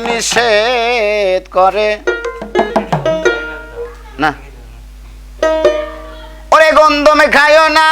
নিষেধ করে। না। ওরে গন্ধমে খায় না।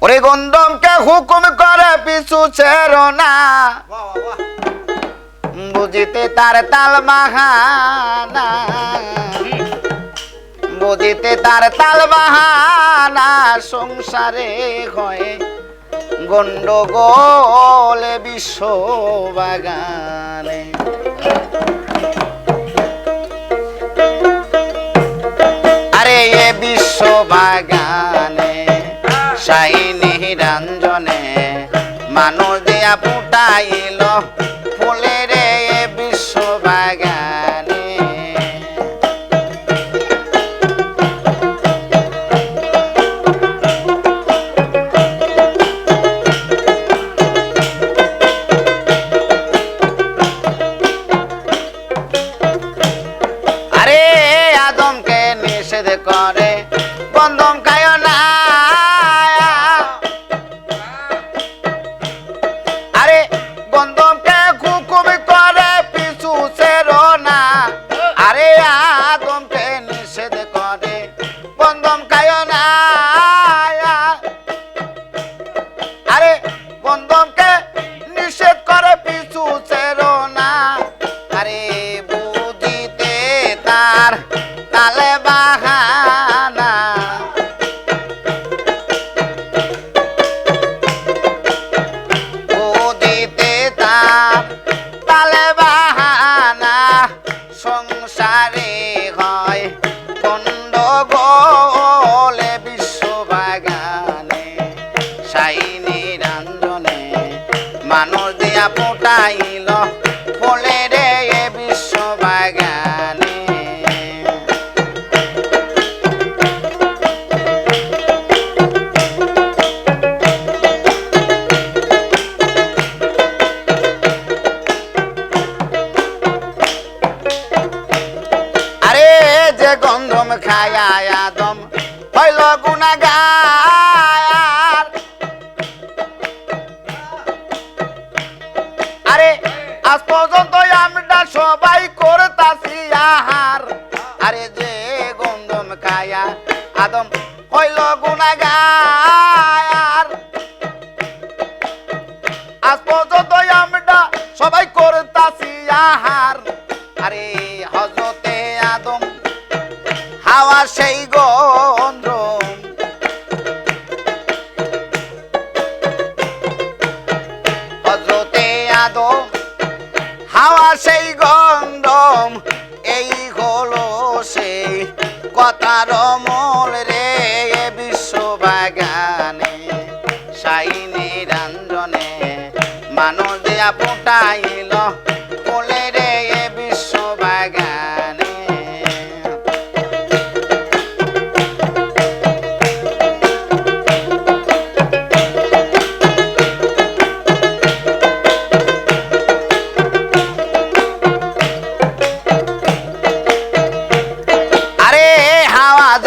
ওরে গন্ধমকে হুকুম করে, পিছু ছেড়ো না। বুঝিতে তার তাল বাহানা। বুঝিতে তার তাল বাহানা, সংসারে হয়। গন্ডগোল বিশ্ব বাগানে আরে এ বিশ্ব বাগানে রঞ্জনে মানুষ দিয়া ফুটাইল নিষেধ করে পিছু মানুষ দিয়া ফুটাইল ফলে রে এ বিশ্ব বাগানে আরে, যে গন্ধম খায় আদম হইল গুনাগার খায়া আদম হইল গুনাগার আজ পর্যন্ত আমরা সবাই করতাছি আহার। আরে হজরতে আদম, হাওয়া সেই গন্ধ কথার রমল রে।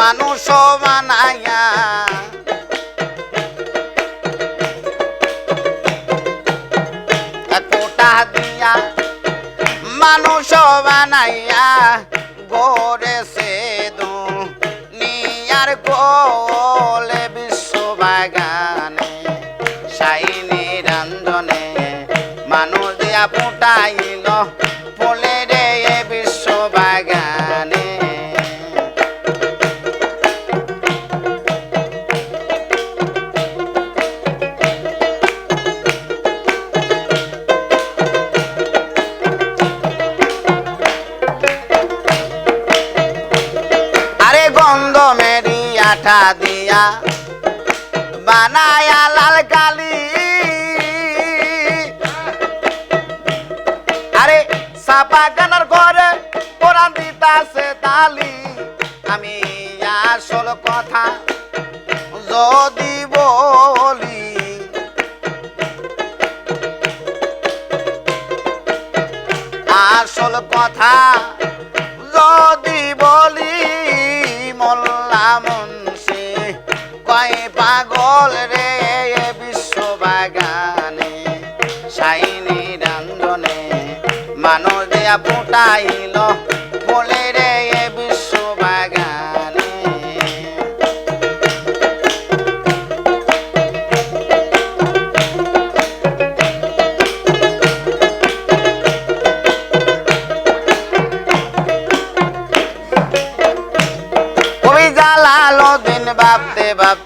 মানুষ বানাইয়া। এক দিয়া মানুষ বানাইয়া গোরে সে নিয়ার গোলে বিশ্ব বাগানে সাইনি রঞ্জনে মানুষ দিয়া ফুটাইল দেখা দিয়া বানায়া লাল কালি। আরে সাপা গানার ঘরে কোরআন দিতাছে তালি। আমি আসল কথা যদি বলি। আসল কথা যদি বলি। ফুটাইল বলে রে এ বিশ্ববাগানে। কবি জালালো দিন ভাবতে ভাবতে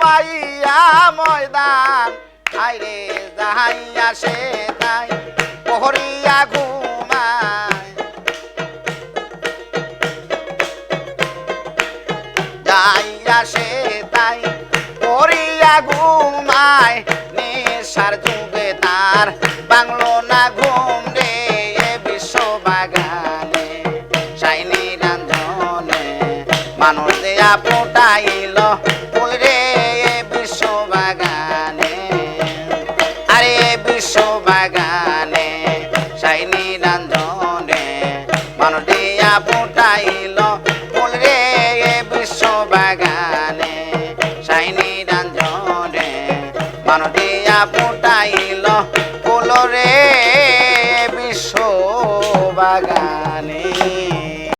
পাইয়া ময়দান আইরে যাহাইয়া সে তাই, পহরিয়া ঘুমায়। যাইয়া সে তাই পরিয়া ঘুমায়, নেশার যুগে তার বাংলো না ঘুম রে বিশ্ব বাগানে সাইনি রাঞ্জনে মানুষ দেয়া ফুটাইল ফুল